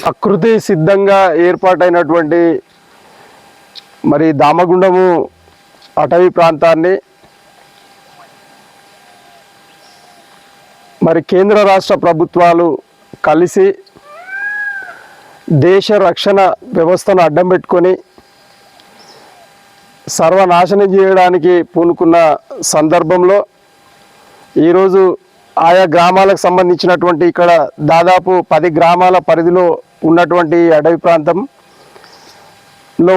ప్రకృతి సిద్ధంగా ఏర్పాటైనటువంటి మరి దామగుండము అటవీ ప్రాంతాన్ని మరి కేంద్ర రాష్ట్ర ప్రభుత్వాలు కలిసి దేశ రక్షణ వ్యవస్థను అడ్డం పెట్టుకొని సర్వనాశనం చేయడానికి పూనుకున్న సందర్భంలో ఈరోజు ఆయా గ్రామాలకు సంబంధించినటువంటి ఇక్కడ దాదాపు పది గ్రామాల పరిధిలో ఉన్నటువంటి అడవి ప్రాంతంలో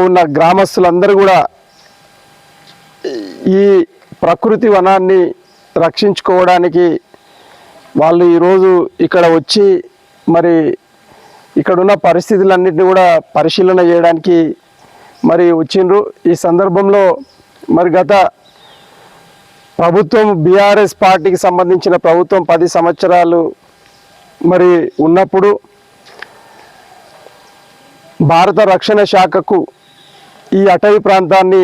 ఉన్న గ్రామస్తులందరూ కూడా ఈ ప్రకృతి వనాన్ని రక్షించుకోవడానికి వాళ్ళు ఈరోజు ఇక్కడ వచ్చి మరి ఇక్కడ ఉన్న పరిస్థితులన్నింటినీ కూడా పరిశీలన చేయడానికి మరి వచ్చిండ్రు. ఈ సందర్భంలో మరి గత ప్రభుత్వం బీఆర్ఎస్ పార్టీకి సంబంధించిన ప్రభుత్వం పది సంవత్సరాలు మరి ఉన్నప్పుడు భారత రక్షణ శాఖకు ఈ అటవీ ప్రాంతాన్ని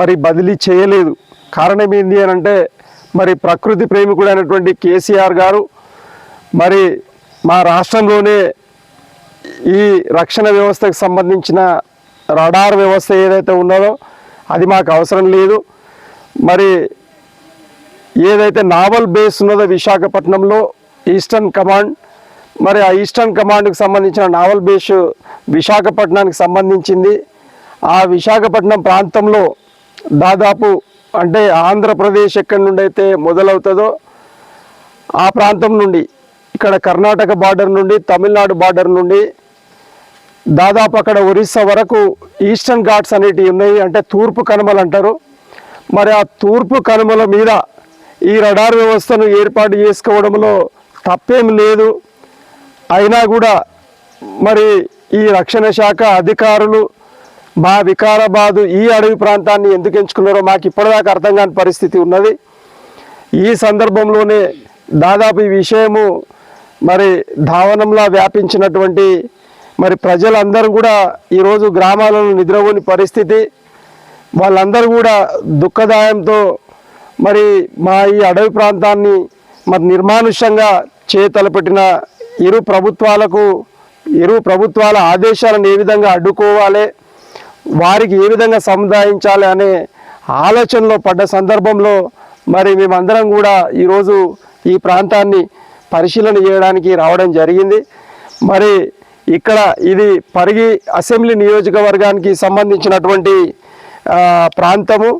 మరి బదిలీ చేయలేదు. కారణం ఏంటి అని అంటే మరి ప్రకృతి ప్రేమికుడైనటువంటి కేసీఆర్ గారు మరి మా రాష్ట్రంలోనే ఈ రక్షణ వ్యవస్థకు సంబంధించిన రడార్ వ్యవస్థ ఏదైతే ఉన్నదో అది మాకు అవసరం లేదు. మరి ఏదైతే నావల్ బేస్ ఉన్నదో విశాఖపట్నంలో ఈస్టర్న్ కమాండ్ మరి ఆ ఈస్టర్న్ కమాండ్కి సంబంధించిన నావల్ బేస్ విశాఖపట్నానికి సంబంధించింది. ఆ విశాఖపట్నం ప్రాంతంలో దాదాపు అంటే ఆంధ్రప్రదేశ్ ఎక్కడి నుండి అయితే మొదలవుతుందో ఆ ప్రాంతం నుండి ఇక్కడ కర్ణాటక బార్డర్ నుండి తమిళనాడు బార్డర్ నుండి దాదాపు అక్కడ ఒరిస్సా వరకు ఈస్టర్న్ ఘాట్స్ అనేటివి ఉన్నాయి. అంటే తూర్పు కనుమలు అంటారు. మరి ఆ తూర్పు కనుమల మీద ఈ రడార్ వ్యవస్థను ఏర్పాటు చేసుకోవడంలో తప్పేం లేదు. అయినా కూడా మరి ఈ రక్షణ శాఖ అధికారులు మా వికారాబాదు ఈ అడవి ప్రాంతాన్ని ఎందుకు ఎంచుకున్నారో మాకు ఇప్పటిదాకా అర్థం కాని పరిస్థితి ఉన్నది. ఈ సందర్భంలోనే దాదాపు ఈ విషయము మరి ధావనంలా వ్యాపించినటువంటి మరి ప్రజలందరూ కూడా ఈరోజు గ్రామాలలో నిద్రపోని పరిస్థితి. వాళ్ళందరూ కూడా దుఃఖదాయంతో మరి మా ఈ అడవి ప్రాంతాన్ని మరి నిర్మానుష్యంగా చేతలపెట్టిన ఇరు ప్రభుత్వాలకు ఇరు ప్రభుత్వాల ఆదేశాలను ఏ విధంగా అడ్డుకోవాలి వారికి ఏ విధంగా సముదాయించాలి అనే ఆలోచనలో పడ్డ సందర్భంలో మరి మేమందరం కూడా ఈరోజు ఈ ప్రాంతాన్ని పరిశీలన చేయడానికి రావడం జరిగింది. మరి ఇక్కడ ఇది పరిగి అసెంబ్లీ నియోజకవర్గానికి సంబంధించినటువంటి ప్రాంతము.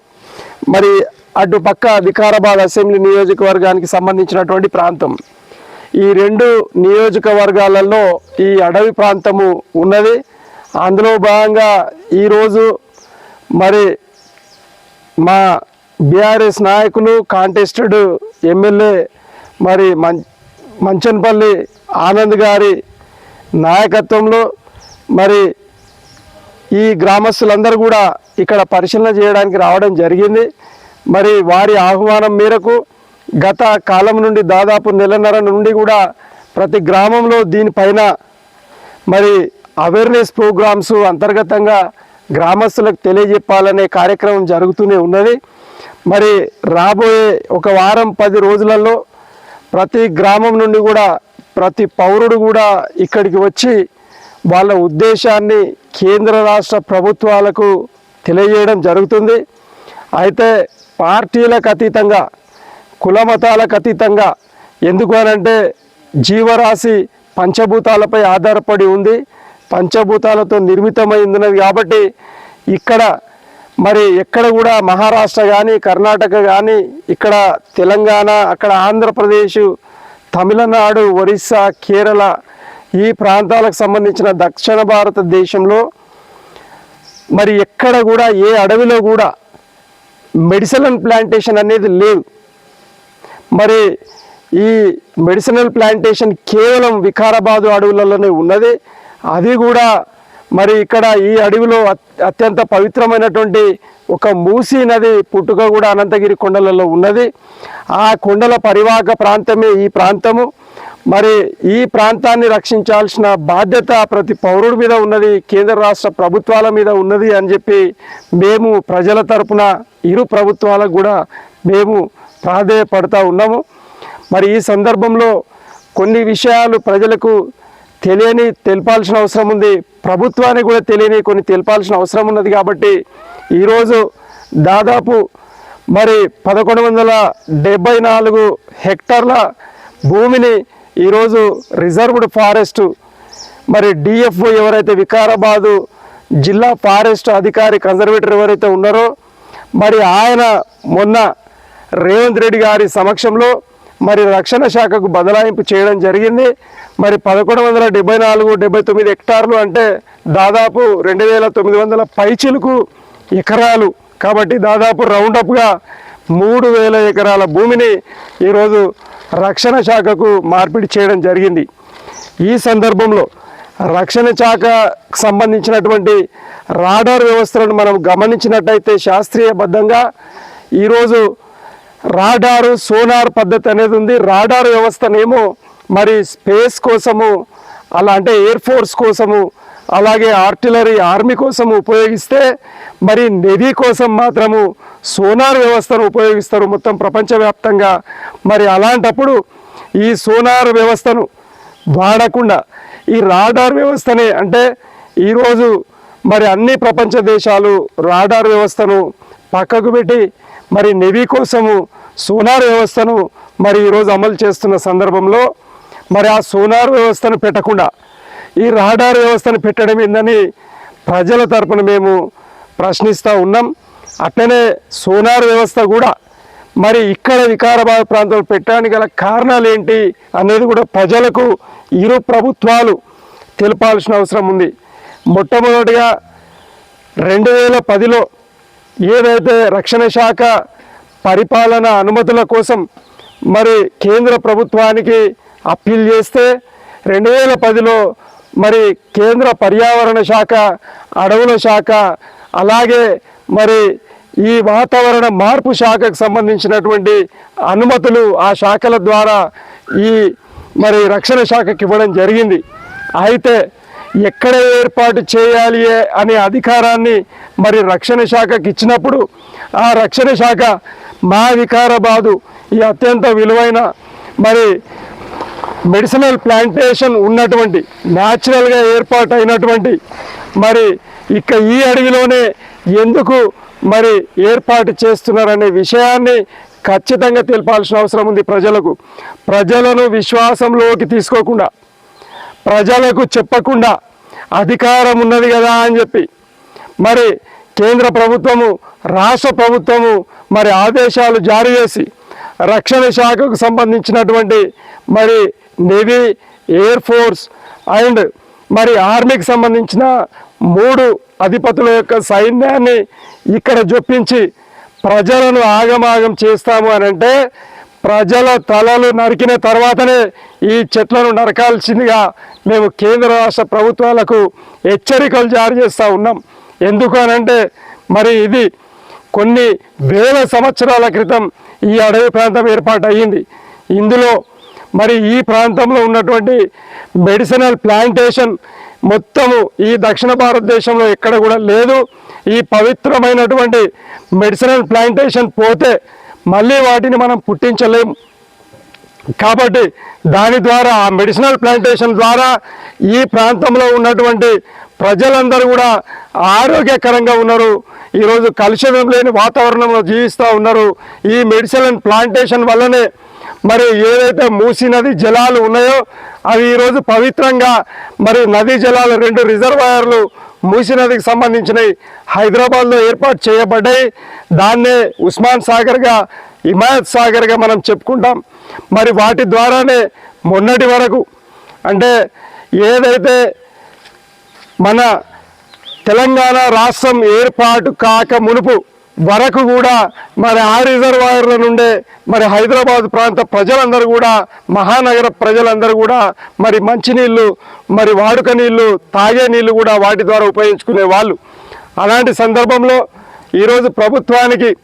మరి అటు పక్క వికారాబాద్ అసెంబ్లీ నియోజకవర్గానికి సంబంధించినటువంటి ప్రాంతం. ఈ రెండు నియోజకవర్గాలలో ఈ అడవి ప్రాంతము ఉన్నది. అందులో భాగంగా ఈరోజు మరి మా బీఆర్ఎస్ నాయకులు కాంటెస్టెడ్ ఎమ్మెల్యే మరి మం మంచన్పల్లి ఆనంద్ గారి నాయకత్వంలో మరి ఈ గ్రామస్తులందరూ కూడా ఇక్కడ పరిశీలన చేయడానికి రావడం జరిగింది. మరి వారి ఆహ్వానం మేరకు గత కాలం నుండి దాదాపు నెలన్నర నుండి కూడా ప్రతి గ్రామంలో దీనిపైన మరి అవేర్నెస్ ప్రోగ్రామ్స్ అంతర్గతంగా గ్రామస్తులకు తెలియజెప్పాలనే కార్యక్రమం జరుగుతూనే ఉన్నది. మరి రాబోయే ఒక వారం పది రోజులలో ప్రతి గ్రామం నుండి కూడా ప్రతి పౌరుడు కూడా ఇక్కడికి వచ్చి వాళ్ళ ఉద్దేశాన్ని కేంద్ర రాష్ట్ర ప్రభుత్వాలకు తెలియజేయడం జరుగుతుంది. అయితే పార్టీలకు అతీతంగా కులమతాలకు అతీతంగా ఎందుకు అనంటే జీవరాశి పంచభూతాలపై ఆధారపడి ఉంది. పంచభూతాలతో నిర్మితమైంది కాబట్టి ఇక్కడ మరి ఎక్కడ కూడా మహారాష్ట్ర కానీ కర్ణాటక కానీ ఇక్కడ తెలంగాణ అక్కడ ఆంధ్రప్రదేశ్ తమిళనాడు ఒరిస్సా కేరళ ఈ ప్రాంతాలకు సంబంధించిన దక్షిణ భారతదేశంలో మరి ఎక్కడ కూడా ఏ అడవిలో కూడా మెడిసినల్ ప్లాంటేషన్ అనేది లేదు. మరి ఈ మెడిసినల్ ప్లాంటేషన్ కేవలం వికారాబాదు అడవులలోనే ఉన్నది. అది కూడా మరి ఇక్కడ ఈ అడవిలో అత్యంత పవిత్రమైనటువంటి ఒక మూసీ నది పుట్టుక కూడా అనంతగిరి కొండలలో ఉన్నది. ఆ కొండల పరివాహక ప్రాంతమే ఈ ప్రాంతము. మరి ఈ ప్రాంతాన్ని రక్షించాల్సిన బాధ్యత ప్రతి పౌరుడి మీద ఉన్నది కేంద్ర రాష్ట్ర ప్రభుత్వాల మీద ఉన్నది అని చెప్పి మేము ప్రజల తరపున ఇరు ప్రభుత్వాలకు కూడా మేము ప్రాధేయపడతా ఉన్నాము. మరి ఈ సందర్భంలో కొన్ని విషయాలు ప్రజలకు తెలియని తెలపాల్సిన అవసరం ఉంది. ప్రభుత్వానికి కూడా తెలియని కొన్ని తెలపాల్సిన అవసరం ఉన్నది కాబట్టి ఈరోజు దాదాపు మరి పదకొండు వందల డెబ్బై నాలుగు హెక్టార్ల భూమిని ఈరోజు రిజర్వ్డ్ ఫారెస్ట్ మరి డిఎఫ్ఓ ఎవరైతే వికారాబాదు జిల్లా ఫారెస్ట్ అధికారి కన్జర్వేటర్ ఎవరైతే ఉన్నారో మరి ఆయన మొన్న రేవంత్ రెడ్డి గారి సమక్షంలో మరి రక్షణ శాఖకు బదలాయింపు చేయడం జరిగింది. మరి పదకొండు వందల డెబ్బై నాలుగు డెబ్బై తొమ్మిది హెక్టార్లు అంటే దాదాపు రెండు వేల తొమ్మిది వందల పైచిలకు ఎకరాలు. కాబట్టి దాదాపు రౌండప్గా మూడు వేల ఎకరాల భూమిని ఈరోజు రక్షణ శాఖకు మార్పిడి చేయడం జరిగింది. ఈ సందర్భంలో రక్షణ శాఖకు సంబంధించినటువంటి రాడార్ వ్యవస్థలను మనం గమనించినట్టయితే శాస్త్రీయబద్ధంగా ఈరోజు రాడారు సోనార్ పద్ధతి అనేది ఉంది. రాడార్ వ్యవస్థనేమో మరి స్పేస్ కోసము అలా అంటే ఎయిర్ ఫోర్స్ కోసము అలాగే ఆర్టిలరీ ఆర్మీ కోసం ఉపయోగిస్తే మరి నెవీ కోసం మాత్రము సోనార్ వ్యవస్థను ఉపయోగిస్తారు మొత్తం ప్రపంచవ్యాప్తంగా. మరి అలాంటప్పుడు ఈ సోనార్ వ్యవస్థను వాడకుండా ఈ రాడార్ వ్యవస్థనే అంటే ఈరోజు మరి అన్ని ప్రపంచ దేశాలు రాడార్ వ్యవస్థను పక్కకు పెట్టి మరి నెవీ కోసము సోనార్ వ్యవస్థను మరి ఈరోజు అమలు చేస్తున్న సందర్భంలో మరి ఆ సోనార్ వ్యవస్థను పెట్టకుండా ఈ రాడార్ వ్యవస్థను పెట్టడం ఏందని ప్రజల తరపున మేము ప్రశ్నిస్తూ ఉన్నాం. అట్లనే సోనార్ వ్యవస్థ కూడా మరి ఇక్కడ వికారాబాద్ ప్రాంతంలో పెట్టడానికి గల కారణాలు ఏంటి అనేది కూడా ప్రజలకు ఇరు ప్రభుత్వాలు తెలపాల్సిన అవసరం ఉంది. మొట్టమొదటిగా రెండు వేల పదిలో ఏదైతే రక్షణ శాఖ పరిపాలన అనుమతుల కోసం మరి కేంద్ర ప్రభుత్వానికి అప్పీల్ చేస్తే రెండు వేల పదిలో మరి కేంద్ర పర్యావరణ శాఖ అడవుల శాఖ అలాగే మరి ఈ వాతావరణ మార్పు శాఖకు సంబంధించినటువంటి అనుమతులు ఆ శాఖల ద్వారా ఈ మరి రక్షణ శాఖకి ఇవ్వడం జరిగింది. అయితే ఎక్కడ ఏర్పాటు చేయాలి అనే అధికారాన్ని మరి రక్షణ శాఖకి ఇచ్చినప్పుడు ఆ రక్షణ శాఖ మా వికారాబాదు ఈ అత్యంత విలువైన మరి మెడిసినల్ ప్లాంటేషన్ ఉన్నటువంటి న్యాచురల్గా ఏర్పాటు అయినటువంటి మరి ఇక ఈ అడవిలోనే ఎందుకు మరి ఏర్పాటు చేస్తున్నారనే విషయాన్ని ఖచ్చితంగా తెలపాల్సిన అవసరం ఉంది ప్రజలకు. ప్రజలను విశ్వాసంలోకి తీసుకోకుండా ప్రజలకు చెప్పకుండా అధికారం ఉన్నది కదా అని చెప్పి మరి కేంద్ర ప్రభుత్వము రాష్ట్ర ప్రభుత్వము మరి ఆదేశాలు జారీ చేసి రక్షణ శాఖకు సంబంధించినటువంటి మరి నేవీ ఎయిర్ ఫోర్స్ అండ్ మరి ఆర్మీకి సంబంధించిన మూడు అధిపతుల యొక్క సైన్యాన్ని ఇక్కడ జొప్పించి ప్రజలను ఆగమాగం చేస్తాము అని అంటే ప్రజల తలలు నరికిన తర్వాతనే ఈ చెట్లను నరకాల్సిందిగా మేము కేంద్ర రాష్ట్ర ప్రభుత్వాలకు హెచ్చరికలు జారీ చేస్తూ ఉన్నాం. ఎందుకు అనంటే మరి ఇది కొన్ని వేల సంవత్సరాల క్రితం ఈ అడవి ప్రాంతం ఏర్పాటు అయ్యింది ఇందులో మరి ఈ ప్రాంతంలో ఉన్నటువంటి మెడిసినల్ ప్లాంటేషన్ మొత్తము ఈ దక్షిణ భారతదేశంలో ఎక్కడ కూడా లేదు. ఈ పవిత్రమైనటువంటి మెడిసినల్ ప్లాంటేషన్ పోతే మళ్ళీ వాటిని మనం పుట్టించలేము కాబట్టి దాని ద్వారా ఆ మెడిసినల్ ప్లాంటేషన్ ద్వారా ఈ ప్రాంతంలో ఉన్నటువంటి ప్రజలందరూ కూడా ఆరోగ్యకరంగా ఉన్నారు. ఈరోజు కలుషితం లేని వాతావరణంలో జీవిస్తూ ఉన్నారు. ఈ మెడిసినల్ ప్లాంటేషన్ వల్లనే మరి ఏదైతే మూసీ నది జలాలు ఉన్నాయో అవి ఈరోజు పవిత్రంగా మరి నదీ జలాలు రెండు రిజర్వాయర్లు మూసీ నదికి సంబంధించినవి హైదరాబాద్లో ఏర్పాటు చేయబడ్డాయి. దాన్నే ఉస్మాన్ సాగర్గా హిమాయత్ సాగర్గా మనం చెప్పుకుంటాం. మరి వాటి ద్వారానే మొన్నటి వరకు అంటే ఏదైతే మన తెలంగాణ రాష్ట్రం ఏర్పాటు కాక మునుపు వరకు కూడా మరి ఆ రిజర్వాయర్ల నుండే మరి హైదరాబాద్ ప్రాంత ప్రజలందరూ కూడా మహానగర ప్రజలందరూ కూడా మరి మంచినీళ్ళు మరి వాడుక నీళ్ళు తాగే నీళ్ళు కూడా వాటి ద్వారా ఉపయోగించుకునే వాళ్ళు. అలాంటి సందర్భంలో ఈరోజు ప్రభుత్వానికి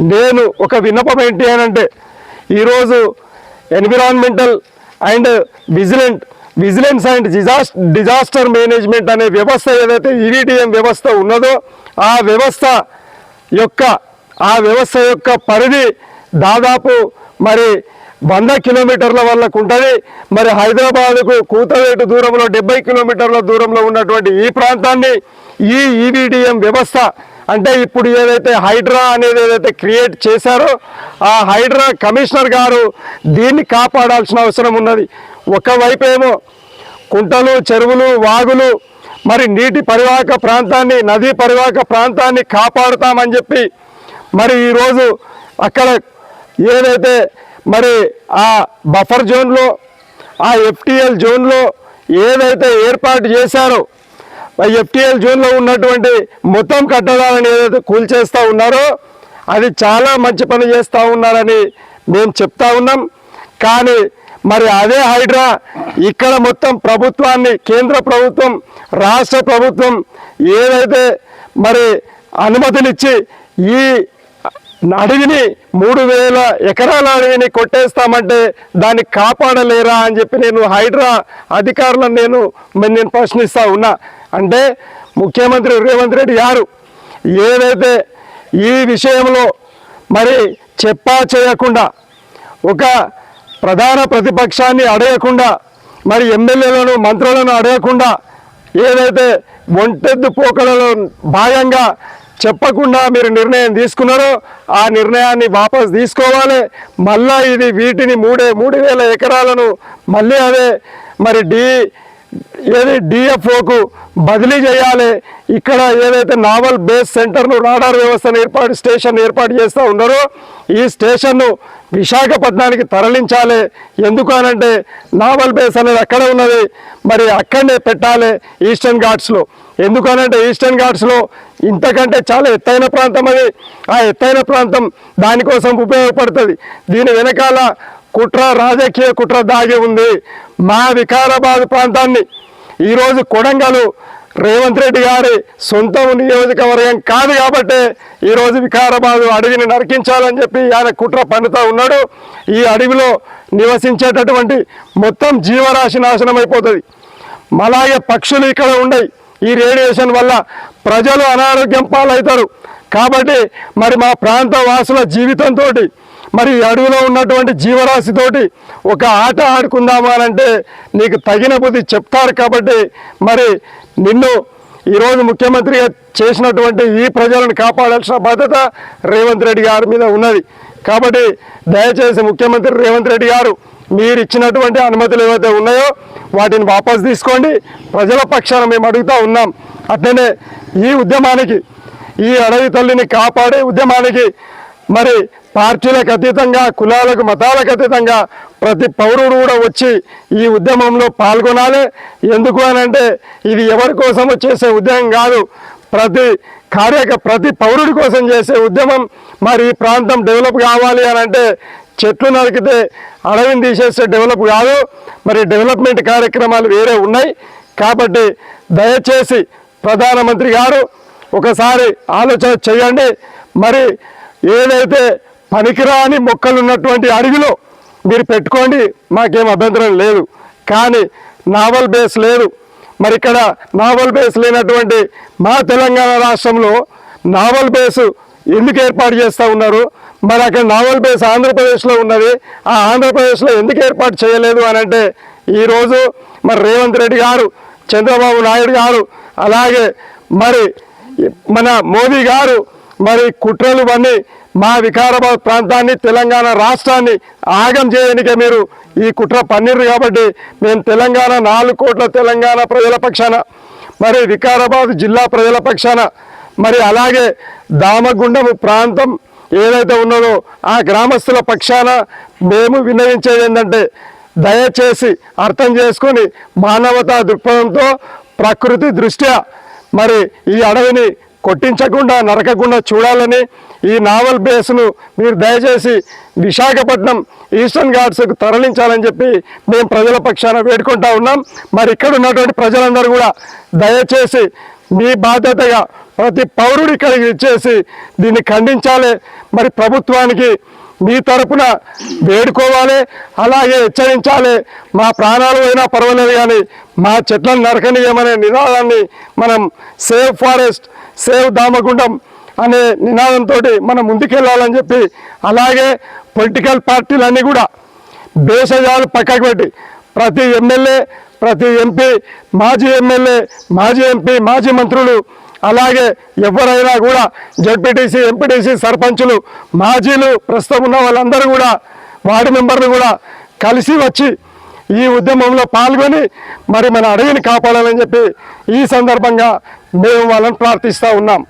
నేను ఒక విన్నపం ఏంటి అని అంటే ఈరోజు environmental and vigilant vigilance and disas disaster management అనే వ్యవస్థ ఏదైతే ఈడీఎం వ్యవస్థ ఉన్నదో ఆ వ్యవస్థ యొక్క ఆ వ్యవస్థ యొక్క పరిధి దాదాపు మరి వంద కిలోమీటర్ల వరకు ఉంటుంది. మరి హైదరాబాద్కు కూతవేటు దూరంలో డెబ్బై కిలోమీటర్ల దూరంలో ఉన్నటువంటి ఈ ప్రాంతాన్ని ఈ ఈవీడిఎం వ్యవస్థ అంటే ఇప్పుడు ఏదైతే హైడ్రా అనేది ఏదైతే క్రియేట్ చేశారో ఆ హైడ్రా కమిషనర్ గారు దీన్ని కాపాడాల్సిన అవసరం ఉన్నది. ఒకవైపు ఏమో కుంటలు చెరువులు వాగులు మరి నీటి పరివాహక ప్రాంతాన్ని నదీ పరివాహక ప్రాంతాన్ని కాపాడుతామని చెప్పి మరి ఈరోజు అక్కడ ఏదైతే మరి ఆ బఫర్ జోన్లో ఆ ఎఫ్టిఎల్ జోన్లో ఏదైతే ఏర్పాటు చేశారో ఎఫ్టీఎల్ ఎఫ్టిఎల్ జోన్లో ఉన్నటువంటి మొత్తం కట్టడాలను ఏదైతే కూల్చేస్తూ ఉన్నారో అది చాలా మంచి పని చేస్తూ ఉన్నారని మేము చెప్తా ఉన్నాం. కానీ మరి అదే హైడ్రా. ఇక్కడ మొత్తం ప్రభుత్వాన్ని కేంద్ర ప్రభుత్వం రాష్ట్ర ప్రభుత్వం ఏదైతే మరి అనుమతులిచ్చి ఈ అడవిని మూడు వేల ఎకరాల అడవిని కొట్టేస్తామంటే దాన్ని కాపాడలేరా అని చెప్పి నేను హైడ్రా అధికారులను నేను నేను ప్రశ్నిస్తా ఉన్నా. అంటే ముఖ్యమంత్రి రేవంత్ రెడ్డి గారు ఏదైతే ఈ విషయంలో మరి చెప్పా చేయకుండా ఒక ప్రధాన ప్రతిపక్షాన్ని అడగకుండా మరి ఎమ్మెల్యేలను మంత్రులను అడగకుండా ఏదైతే ఒంటెద్దు పోకలలో భాగంగా చెప్పకుండా మీరు నిర్ణయం తీసుకున్నారో ఆ నిర్ణయాన్ని వాపస్ తీసుకోవాలి. మళ్ళా ఇది వీటిని మూడే మూడు వేల ఎకరాలను మళ్ళీ అదే మరి డి ఏది డిఎఫ్ఓకు బదిలీ చేయాలి. ఇక్కడ ఏదైతే నావల్ బేస్ సెంటర్ను రాడార్ వ్యవస్థను ఏర్పాటు స్టేషన్ ఏర్పాటు చేస్తూ ఉన్నారో ఈ స్టేషన్ను విశాఖపట్నానికి తరలించాలి. ఎందుకు అనంటే నావల్ బేస్ అనేది అక్కడ ఉన్నది. మరి అక్కడనే పెట్టాలి ఈస్టర్న్ ఘాట్స్లో. ఎందుకనంటే ఈస్టర్న్ ఘాట్స్లో ఇంతకంటే చాలా ఎత్తైన ప్రాంతం అది. ఆ ఎత్తైన ప్రాంతం దానికోసం ఉపయోగపడుతుంది. దీని వెనకాల కుట్ర రాజకీయ కుట్ర దాగి ఉంది మా వికారాబాద్ ప్రాంతాన్ని. ఈరోజు కొడంగలు రేవంత్ రెడ్డి గారి సొంత నియోజకవర్గం కాదు కాబట్టి ఈరోజు వికారాబాద్ అడవిని నరికించాలని చెప్పి ఆయన కుట్ర పండుతూ ఉన్నాడు. ఈ అడవిలో నివసించేటటువంటి మొత్తం జీవరాశి నాశనం అయిపోతుంది. అలాగే పక్షులు ఇక్కడ ఉండయి. ఈ రేడియేషన్ వల్ల ప్రజలు అనారోగ్యం పాలవుతారు. కాబట్టి మరి మా ప్రాంత వాసుల జీవితంతో మరి ఈ అడవిలో ఉన్నటువంటి జీవరాశితోటి ఒక ఆట ఆడుకుందామనంటే నీకు తగిన బుద్ధి చెప్తారు కాబట్టి మరి నిన్ను ఈరోజు ముఖ్యమంత్రిగా చేసినటువంటి ఈ ప్రజలను కాపాడాల్సిన బాధ్యత రేవంత్ రెడ్డి గారి మీద ఉన్నది. కాబట్టి దయచేసి ముఖ్యమంత్రి రేవంత్ రెడ్డి గారు మీరు ఇచ్చినటువంటి అనుమతులు ఏవైతే ఉన్నాయో వాటిని వాపసు తీసుకోండి. ప్రజల పక్షాన మేము అడుగుతూ ఉన్నాం. అట్లనే ఈ ఉద్యమానికి ఈ అడవి తల్లిని కాపాడే ఉద్యమానికి మరి పార్టీలకు అతీతంగా కులాలకు మతాలకు అతీతంగా ప్రతి పౌరుడు కూడా వచ్చి ఈ ఉద్యమంలో పాల్గొనాలి. ఎందుకు అని అంటే ఇది ఎవరి కోసమో చేసే ఉద్యమం కాదు. ప్రతి కార్యక ప్రతి పౌరుడి కోసం చేసే ఉద్యమం. మరి ఈ ప్రాంతం డెవలప్ కావాలి అని అంటే చెట్లు నరికితే అడవిని తీసేస్తే డెవలప్ కాదు. మరి డెవలప్మెంట్ కార్యక్రమాలు వేరే ఉన్నాయి. కాబట్టి దయచేసి ప్రధానమంత్రి గారు ఒకసారి ఆలోచన చేయండి. మరి ఏదైతే పనికిరాని మొక్కలు ఉన్నటువంటి అడవిలో మీరు పెట్టుకోండి మాకేం అభ్యంతరం లేదు. కానీ నావల్ బేస్ లేదు. మరి ఇక్కడ నావల్ బేస్ లేనటువంటి మా తెలంగాణ రాష్ట్రంలో నావల్ బేసు ఎందుకు ఏర్పాటు చేస్తూ ఉన్నారు? మరి అక్కడ నావల్ బేస్ ఆంధ్రప్రదేశ్లో ఉన్నది. ఆ ఆంధ్రప్రదేశ్లో ఎందుకు ఏర్పాటు చేయలేదు అని అంటే ఈరోజు మరి రేవంత్ రెడ్డి గారు చంద్రబాబు నాయుడు గారు అలాగే మరి మన మోదీ గారు మరి కుట్రలు ఇవన్నీ మా వికారాబాద్ ప్రాంతాన్ని తెలంగాణ రాష్ట్రాన్ని ఆగం చేయనికే మీరు ఈ కుట్ర పన్నీరు కాబట్టి మేము తెలంగాణ నాలుగు కోట్ల తెలంగాణ ప్రజల పక్షాన మరి వికారాబాద్ జిల్లా ప్రజల పక్షాన మరి అలాగే దామగుండము ప్రాంతం ఏదైతే ఉన్నదో ఆ గ్రామస్తుల పక్షాన మేము విన్నవించేది ఏంటంటే దయచేసి అర్థం చేసుకొని మానవతా దృక్పథంతో ప్రకృతి దృష్ట్యా మరి ఈ అడవిని కొట్టించకుండా నరకకుండా చూడాలని ఈ నావల్ బేస్ను మీరు దయచేసి విశాఖపట్నం ఈస్టర్న్ ఘాట్స్కు తరలించాలని చెప్పి మేము ప్రజల పక్షాన వేడుకుంటా ఉన్నాం. మరి ఇక్కడ ఉన్నటువంటి ప్రజలందరూ కూడా దయచేసి మీ బాధ్యతగా ప్రతి పౌరుడు ఇక్కడికి ఇచ్చేసి దీన్ని ఖండించాలి. మరి ప్రభుత్వానికి మీ తరపున వేడుకోవాలి అలాగే హెచ్చరించాలి. మా ప్రాణాలు అయినా పర్వాలేదు కానీ మా చెట్లను నరకనీయమనే నినాదాన్ని మనం సేఫ్ ఫారెస్ట్ సేవ్ దామగుండం అనే నినాదంతో మనం ముందుకెళ్ళాలని చెప్పి అలాగే పొలిటికల్ పార్టీలన్నీ కూడా భేషజాలు పక్కకు పెట్టి ప్రతి ఎమ్మెల్యే ప్రతి ఎంపీ మాజీ ఎమ్మెల్యే మాజీ ఎంపీ మాజీ మంత్రులు అలాగే ఎవరైనా కూడా జడ్పీటీసీ ఎంపీటీసీ సర్పంచులు మాజీలు ప్రస్తుతం ఉన్న వాళ్ళందరూ కూడా వార్డు మెంబర్లు కూడా కలిసి వచ్చి ఈ ఉద్యమంలో పాల్గొని మరి మన అడవిని కాపాడాలని చెప్పి ఈ సందర్భంగా మేము వాళ్ళని ప్రార్థిస్తూ ఉన్నాం.